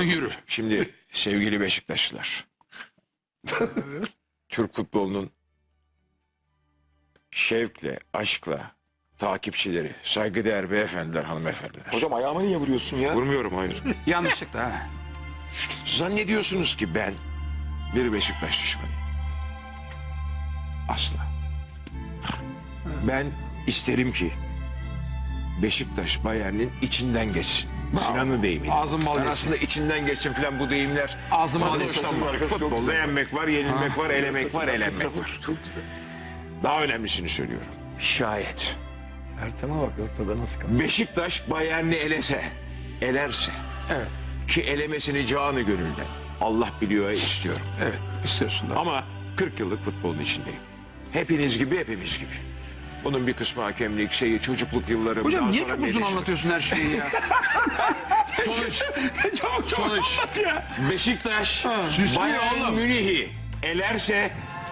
Yürü. Şimdi sevgili Beşiktaşlılar. Türk futbolunun şevkle, aşkla takipçileri, saygıdeğer beyefendiler, hanımefendiler. Hocam ayağıma niye vuruyorsun ya? Vurmuyorum hayır. Yanlışlıkla ha. Zannediyorsunuz ki ben bir Beşiktaş düşmanıyım. Asla. Ben isterim ki Beşiktaş Bayern'in içinden geçsin. Sinan'ın deyimiyle. Ağzın bal Ben yesin. aslında içinden geçsin falan bu deyimler. Ağzın bal yesin. Futbolda yenmek var, yenilmek var, elemek var, elenmek var. Çok güzel. Daha önemlisini söylüyorum. Şayet Ertem'e bak ortada nasıl kaldı. Beşiktaş Bayern'i elese, elerse Evet. ki elemesini canı gönülden Allah biliyor istiyorum. Evet. istiyorsun da. Ama 40 yıllık futbolun içindeyim. Hepiniz gibi hepimiz gibi. Bunun bir kısmı hakemlik, şeyi, çocukluk yıllarım. Hocam daha niye sonra çok uzun menajer- anlatıyorsun her şeyi ya? Sonuç, çabuk sonuç. Beşiktaş süslüyor Bayern oğlum. Münih'i elerse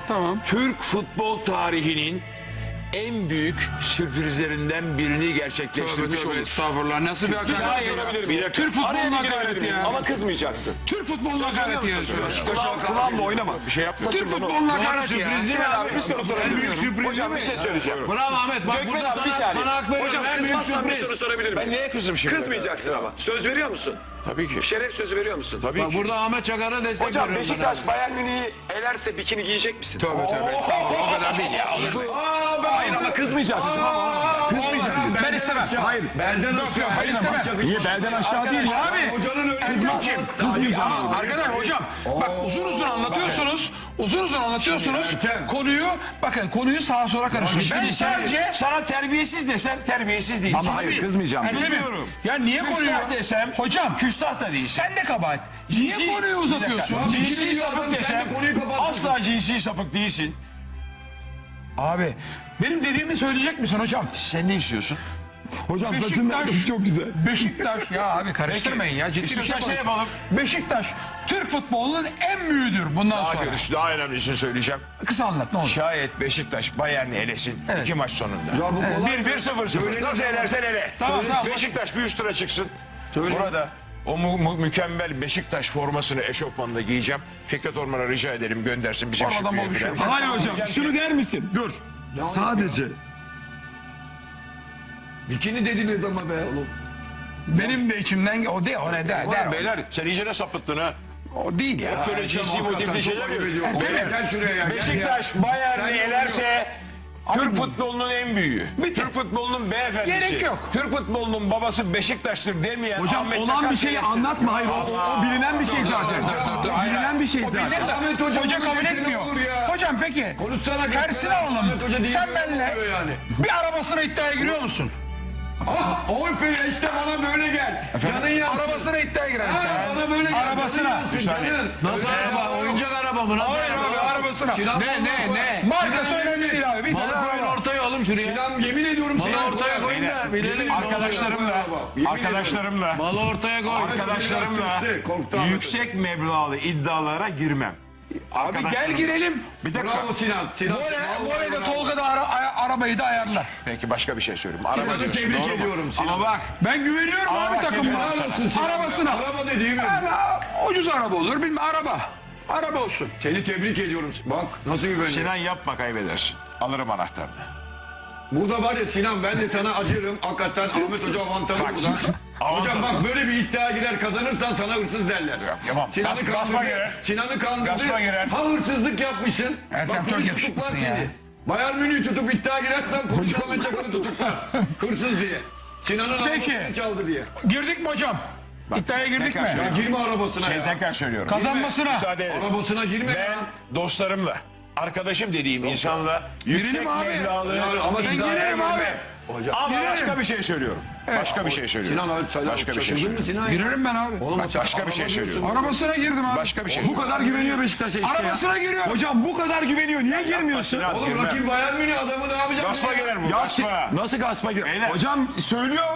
tamam. Türk futbol tarihinin en büyük sürprizlerinden birini Tövbe gerçekleştirmiş tövbe olur. estağfurullah. Nasıl bir hakaret? Ya? sorabilir Bir dakika. Türk futboluna hakaret ya. Ama kızmayacaksın. Türk futboluna hakaret. Kulağım, kulağımla oynama. Bir şey yapma. Türk futboluna hakaret ya. Sinan abi bir soru sorabilir miyim? Hocam bir şey söyleyeceğim. Bravo Ahmet. Bak Gökmen burada abi bir saniye. sana hak veriyorum. Hocam En büyük kızmazsan bir soru sorabilir Ben miyim? neye kızdım şimdi? Kızmayacaksın ama. Söz veriyor musun? Tabii ki. Şeref sözü veriyor musun? Tabii Bak ki. burada Ahmet Çakar'a destek Hocam veriyorum ben Beşiktaş. Bayern Münih'i elerse bikini giyecek misin? Tövbe tövbe. O kadar değil ya. Hayır ama kızmayacaksın. Kızmayacaksın. Ben istemem. Hayır. Benden Ben istemem. Niye belden aşağı değil? Abi hocanın öğretmen kim? Kızmayacağım. Arkadaşlar hocam bak uzun uzun anlatıyorsunuz. Uzun uzun anlatıyorsunuz. Konuyu bakın konuyu sağa sola karıştırın. Ben sadece sana terbiyesiz desem terbiyesiz değil. Ama hayır, kızmayacağım. Kızmıyorum. Ya niye konuyu desem hocam küstah da değilsin. sen de kabahat. Niye konuyu uzatıyorsun? Cinsi sapık desem asla cinsi sapık değilsin. Abi benim dediğimi söyleyecek misin hocam? Sen ne istiyorsun? Hocam Beşiktaş- çok güzel. Beşiktaş ya abi karıştırmayın ya ciddi bir şey İstiyorsan şey yapalım. Beşiktaş Türk futbolunun en büyüğüdür bundan Daha sonra. görüş, daha önemlisini söyleyeceğim. Kısa anlat ne olur. Şayet Beşiktaş Bayern'i elesin Evet. iki maç sonunda. bu 1-1-0-0. Nasıl elersen ele. Tamam, tamam. Beşiktaş bir üst tura çıksın. Burada o mu- mu- mükemmel Beşiktaş formasını eşofmanla giyeceğim. Fikret Orman'a rica ederim göndersin bizim Oradan Şükrü'ye. Hayır hocam şunu der misin? Dur. Sadece. Bikini dedin adama be. Benim de içimden o de o ne der der. Ulan beyler sen iyice ne sapıttın ha? O değil ya. Böyle cinsi motifli şeyler mi? Gel şuraya ya. Beşiktaş Bayern'i elerse Türk futbolunun en büyüğü. Türk futbolunun beyefendisi. Gerek yok. Türk futbolunun babası Beşiktaş'tır demeyen Hocam Ahmet olan Çakar bir şeyi anlatma. Hayır o, o- o bilinen bir şey zaten. O bilinen bir şey zaten. Ahmet Hoca, hoca kabul etmiyor. Hocam peki. Konuşsana tersine alalım. Sen benimle bir arabasına iddiaya giriyor musun? Oy Feri işte bana böyle gel. Canın yansın. Arabasına iddiaya girelim sen. Bana böyle gel. Arabasına. Canın yansın, canın. Nasıl araba? Oyuncak araba mı? Hayır abi arabasına. Ne ne ne? Markası önemli değil abi. Bir tane araba. ortaya oğlum şuraya. Sinan yemin ediyorum Sinan ortaya koyun da bilelim. Arkadaşlarımla, arkadaşlarımla, Malı ortaya koy. arkadaşlarımla yüksek meblağlı iddialara girmem. Abi gel girelim. Bir dakika. Bravo Sinan. Sinan. Bu arada bravo. Tolga da ara- ara- arabayı da ayarlar. Peki başka bir şey söyleyeyim. Araba diyorsun tebrik doğru ediyorum Sinan. Ama bak Ben güveniyorum Ama abi takımına. Sinan. Arabasına. Araba dediğim Yani, ucuz araba olur bilmem araba. Araba olsun. Seni tebrik ediyorum. Bak nasıl güveniyorum. Sinan yapma kaybedersin. Alırım anahtarını. Burada var ya Sinan ben de sana acırım. Hakikaten Ahmet Hoca avantajı burada. Hocam bak böyle bir iddia girer kazanırsan sana hırsız derler. Yapamam. Sinan'ı Gasp- gaspa kandırdı. girer. Sinan'ı kandırdı. Gaspa girer. Ha hırsızlık yapmışsın. Ertem Bak, çok yakışıklısın ya. seni. Bayern Münih'i tutup iddia girersen polis Ahmet Çakar'ı tutuklar. Hırsız diye. Sinan'ın Peki. arabasını çaldı diye. Girdik mi hocam? İddiaya girdik mi? söyle. Ya girme arabasına Şey ya. tekrar söylüyorum. Kazanmasına. Müsaade edin. Arabasına girme ya. Ben dostlarımla, arkadaşım dediğim insanla yüksek Girelim abi. meblağlı Ya ama Ben iddiaya girerim girme. abi. Hocam. Ama Girelim. başka bir şey söylüyorum. Başka bir şey söylüyorum. Sinan abi söyle. Başka bir şey Şaşırdın mı söylüyorum. Sinan? ya? Girerim ben abi. Oğlum, Bak, başka bir şey araba söylüyorum. diyorsun. Arabasına girdim abi. Başka bir şey Bu kadar güveniyor Beşiktaş'a işte ya. Arabasına giriyor. Hocam bu kadar güveniyor. Niye girmiyorsun? Sinan, Oğlum girmem. rakip Bayern Münih adamı ne yapacak? Gaspa ya? girer bu. Ya Gaspa. nasıl gaspa giriyor? Beyler. Hocam söylüyor.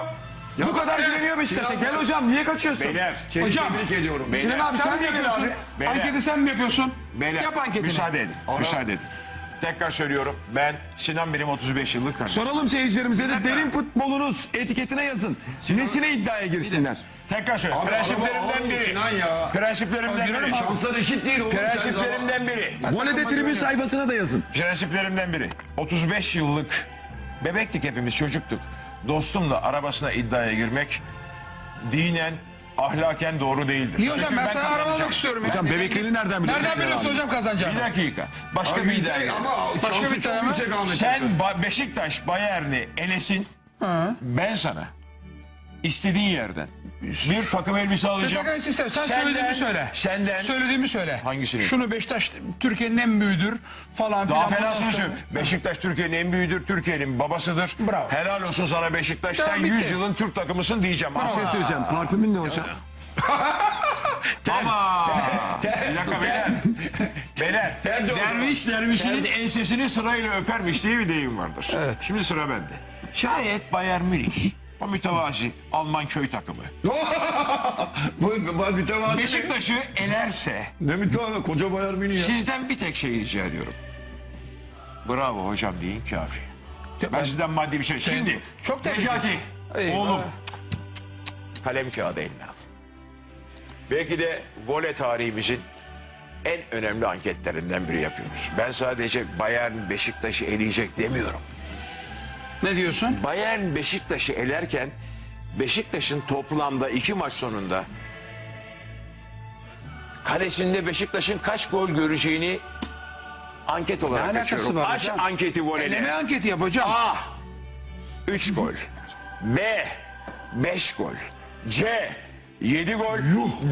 Bu kadar güveniyor Beşiktaş'a. Gel hocam niye kaçıyorsun? Beyler. Hocam. tebrik ediyorum. Beyler. Sinan abi Sen sen mi de gel yapıyorsun? abi. Beyler. Anketi sen mi yapıyorsun? Beyler, Yap anketini. müsaade edin. Müsaade edin. Tekrar söylüyorum. Ben Sinan benim 35 yıllık kardeşim. Soralım seyircilerimize de derin futbolunuz etiketine yazın. Nesine iddiaya girsinler? Tekrar söyle. Abi, Prensiplerimden araba biri. Sinan ya. Prensiplerimden biri. Şanslar eşit değil oğlum. sen Prensiplerimden biri. Volede tribün sayfasına da yazın. Prensiplerimden biri. 35 yıllık bebektik hepimiz çocuktuk. Dostumla arabasına iddiaya girmek dinen ahlaken doğru değildir. Niye hocam Çünkü ben sana araba kazanacağım. almak istiyorum ya. Hocam bebekleri nereden biliyorsun? Nereden biliyorsun hocam kazanacağını? Bir dakika. Başka Abi bir iddia. ama Başka bir tane yüksek. Sen Ba- Beşiktaş Bayern'i elesin. Ben sana istediğin yerden bir takım elbise alacağım. Sen Senden- söylediğimi söyle. Senden Söylediğimi söyle. Hangisini? Şunu Beşiktaş Türkiye'nin en büyüğüdür falan daha filan. fenasını Bundan söyleyeyim. Beşiktaş Türkiye'nin en büyüğüdür. Türkiye'nin babasıdır. Bravo. Helal olsun sana Beşiktaş. Tamam, Sen bitti. 100 yılın Türk takımısın diyeceğim. Bir şey söyleyeceğim. Parfümün ne hocam? ama bir dakika beyler. Beyler. Derviş dervişinin ensesini sırayla öpermiş diye bir deyim vardır. Evet. Şimdi sıra bende. Şayet Bayern Münih o mütevazi Alman köy takımı Bu bu mütevazı. Beşiktaş'ı elerse Ne mütevazı koca Bayern Münih ya. Sizden bir tek şey rica ediyorum. Bravo hocam deyin kafi. Ben sizden maddi bir şey. Şimdi çok tebrik Necati Eyvallah. oğlum kalem kağıdı eline al. Belki de vole tarihimizin en önemli anketlerinden biri yapıyoruz. Ben sadece Bayern Beşiktaş'ı eleyecek demiyorum. Ne diyorsun? Bayern Beşiktaş'ı elerken Beşiktaş'ın toplamda iki maç sonunda kalesinde Beşiktaş'ın kaç gol göreceğini anket olarak alakası açıyorum. var Aç hocam? anketi Eleme voleyde. anketi yapacağım. A 3 gol. B 5 gol. C 7 gol.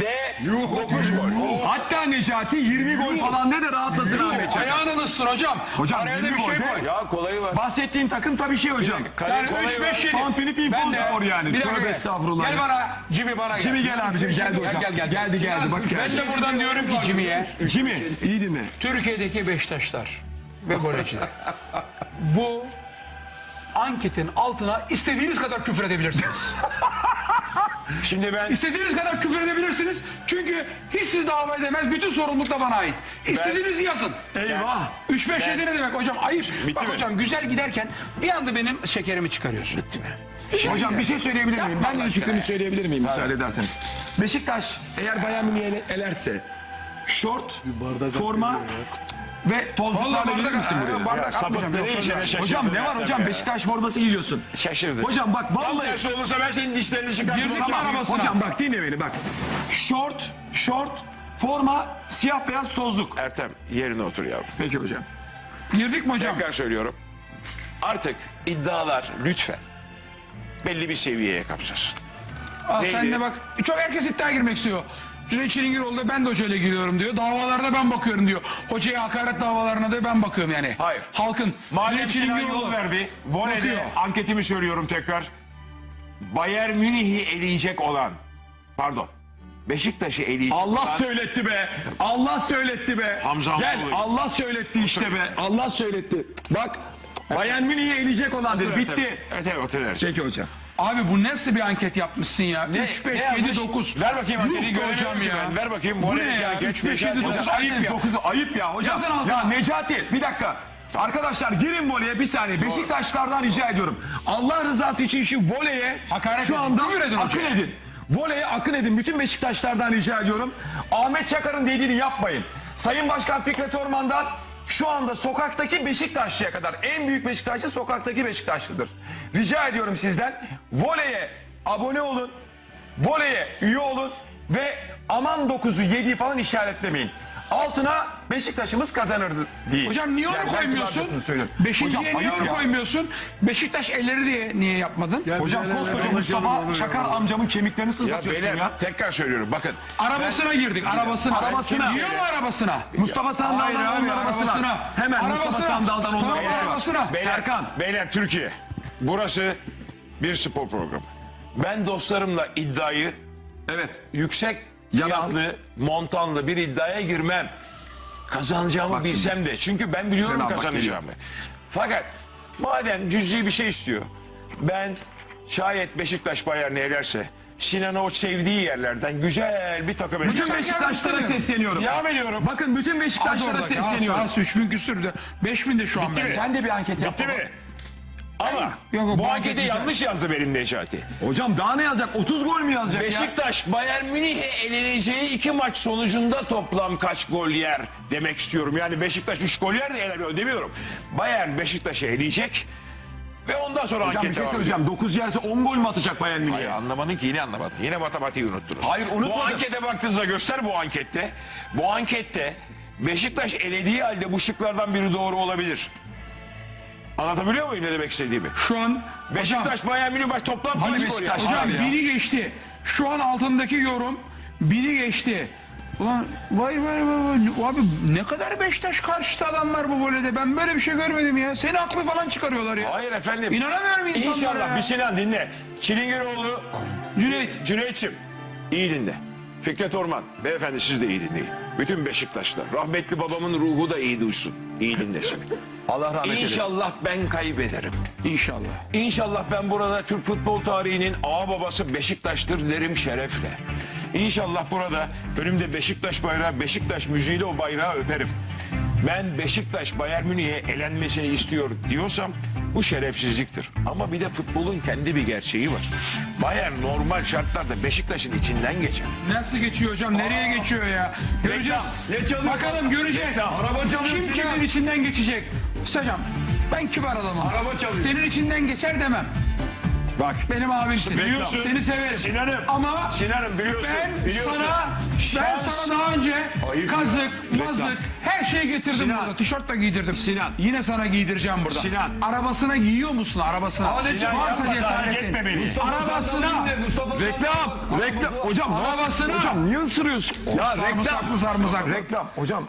D 9 gol. Hatta Necati 20 gol falan de de rahatlasın Ahmet Çakar. Ayağını ısır hocam. Hocam, Araya da 20 bir şey gol de- koy. Ya kolayı var. Bahsettiğin takım tabii şey hocam. Kale Yani kolayı 3 var. 5 7. Fan Filipin Spor yani. Bir dakika Tövbe gel. estağfurullah. Gel bana. Jimmy bana gel. Jimmy gel abicim geldi hocam. Gel gel gel. Geldi geldi bak. Ben de buradan diyorum ki Jimmy'ye. Jimmy iyi dinle. Türkiye'deki Beşiktaşlar ve goleciler. Bu anketin altına istediğiniz kadar küfür edebilirsiniz. Şimdi ben İstediğiniz kadar küfür edebilirsiniz. Çünkü hiç sizi dava edemez. Bütün sorumluluk da bana ait. İstediğinizi yazın. Eyvah. 3 5 7 ne demek hocam? Ayıp. Bak mi? hocam güzel giderken bir anda benim şekerimi çıkarıyorsun. Bitti mi? Hocam bir şey söyleyebilir miyim? Ben de fikrimi söyleyebilir miyim müsaade ederseniz? Beşiktaş eğer Bayern Münih'i ele- elerse şort, forma ve tozluklarla gelir misin buraya? bardak atmayacağım. sapıkları Yok, içine hocam. şaşırdım. Hocam ne var hocam Beşiktaş forması giyiyorsun. şaşırdım. Hocam bak Tam vallahi tersi olursa ben senin dişlerini çıkartırım. Girdik mi Tamam. arabasına? Hocam bak dinle beni bak. Şort, şort, forma, siyah beyaz tozluk. Ertem yerine otur yavrum. Peki hocam. Girdik mi hocam? Tekrar söylüyorum. Artık iddialar lütfen belli bir seviyeye kapsasın. Neydi? sen de bak. Çok herkes iddiaya girmek istiyor. Cüneyt Çilingir ben de hocayla gidiyorum diyor. Davalarda ben bakıyorum diyor. Hocaya hakaret davalarına da ben bakıyorum yani. Hayır. Halkın. Madem Cüneyt Sinan Çilingiroğlu verdi. Bakıyor. anketimi söylüyorum tekrar. Bayern Münih'i eleyecek olan pardon Beşiktaş'ı eleyecek Allah olan söyletti be. Allah söyletti be. Hamza Gel Hamzoğlu. Allah söyletti işte be. Allah söyletti. Bak Bayern Münih'i eleyecek olandır. Bitti. Evet evet Ersin. Peki hocam. Abi bu nasıl bir anket yapmışsın ya? Ne- 3, 5, ne 7, yapmış? 9. Ver bakayım anketi ki ya. ben. Ver bakayım. Bu voley ne ya? anket, 3, 5, 7, Necati 9. Hocam. Ayıp ya. 9'u ayıp ya hocam. Ya Necati bir dakika. Arkadaşlar girin voleye bir saniye. Beşiktaşlardan rica ediyorum. Allah rızası için şu voleye Hakaret şu edin, anda edin akın edin. Voleye akın edin. Bütün Beşiktaşlardan rica ediyorum. Ahmet Çakar'ın dediğini yapmayın. Sayın Başkan Fikret Orman'dan şu anda sokaktaki Beşiktaşlı'ya kadar en büyük Beşiktaşlı sokaktaki Beşiktaşlıdır. Rica ediyorum sizden voleye abone olun. Voleye üye olun ve aman 9'u 7'yi falan işaretlemeyin. Altına Beşiktaş'ımız kazanırdı diye. Hocam niye onu Yani ben koymuyorsun? söylüyorum. Beşinciye niye ayıp onu ya. koymuyorsun? Beşiktaş elleri diye niye yapmadın? Hocam koskoca Mustafa Şakar amcamın kemiklerini Ya sızlatıyorsun beyler ya. tekrar söylüyorum bakın. Arabasına girdik. Arabasına. Arabasına. Yiyor mu arabasına? Mustafa Sandal'dan Hayır abi, onun arabası var. arabasına. Hemen Mustafa Arabasına. Sandal'dan onun Tamam, arabası var. arabasına. Beyler, Serkan. Beyler Türkiye. Burası bir spor programı. Ben dostlarımla iddiayı Evet. yüksek Yalan. fiyatlı, montanlı bir iddiaya girmem. Kazanacağımı bilsem de. Çünkü ben biliyorum Sinan bak kazanacağımı. Fakat madem cüzi bir şey istiyor. Ben şayet Beşiktaş Bayern'i elerse Sinan'ı o sevdiği yerlerden güzel bir takım Bütün Beşiktaşlara sesleniyorum. Devam ediyorum. Bakın bütün Beşiktaşlara sesleniyorum. Az 3000 küsür de 5000 de şu an. Bitti ben. mi? Sen de bir anket yap. Bitti mi? Ama Yok, yok, bu bu ankete anket yanlış yazdı benim Necati. Hocam daha ne yazacak? 30 gol mü yazacak ya? Beşiktaş Bayern Münih'e eleneceği iki maç sonucunda toplam kaç gol yer demek istiyorum. Yani Beşiktaş 3 gol yer de elemiyor demiyorum. Bayern Beşiktaş'ı eleyecek ve ondan sonra Hocam anket bir şey devam söyleyeceğim. 9 yerse 10 gol mü atacak Bayern Hayır Münih'e? anlamadın ki yine anlamadın. Yine matematiği unuttunuz. Hayır, unutmadım. Bu ankete baktığınızda göster bu ankette. Bu ankette Beşiktaş elediği halde bu şıklardan biri doğru olabilir. Anlatabiliyor muyum ne demek istediğimi? Şu an Beşiktaş Bayern Münih baş toplam Hani kaç gol Beşiktaş? yer? Hocam Abi ya. biri geçti. Şu an altındaki yorum biri geçti. Ulan vay vay vay vay. Abi ne kadar Beşiktaş karşıtı adam var bu voleyde. Ben böyle bir şey görmedim ya. Seni aklı falan çıkarıyorlar ya. Hayır efendim. İnanamıyorum insanlara İnşallah ya. bir Sinan dinle. Çilingiroğlu Cüneyt. Cüneyt'ciğim iyi dinle. Fikret Orman beyefendi siz de iyi dinleyin. Bütün Beşiktaşlar. Rahmetli babamın ruhu da iyi duysun. İyi dinlesin. Allah rahmet eylesin. İnşallah ben kaybederim. İnşallah. İnşallah ben burada Türk futbol tarihinin ağa babası Beşiktaş'tır derim şerefle. İnşallah burada önümde Beşiktaş bayrağı, Beşiktaş müziğiyle o bayrağı öperim. Ben Beşiktaş Bayern Münih'e elenmesini istiyor diyorsam bu şerefsizliktir. Ama bir de futbolun kendi bir gerçeği var. Bayern normal şartlarda Beşiktaş'ın içinden geçer. Nasıl geçiyor hocam? Nereye geçiyor ya? Göreceğiz. Ne çalıyor? Bakalım göreceğiz. Araba çalıyor Kim kimin içinden geçecek? Hocam ben kibar adamım. Araba çalıyor. Senin içinden geçer demem. Bak Benim abimsin. Biliyorsun. Seni severim. Sinan'ım. Ama Sinan'ım biliyorsun. ben biliyorsun. sana ben Şans- sana daha önce Ayıp. kazık, mazık her şeyi getirdim Sinan. burada. Tişört de giydirdim. Sinan. Yine sana giydireceğim burada. Sinan. Arabasına giyiyor musun arabasına? Sinan Varsa yapma, cesaretin. etme beni. Arabasına. Reklam. Reklam. Hocam Arabasına. Hocam niye ısırıyorsun? Ya reklam. Sarımsaklı sarımsaklı. Reklam. Hocam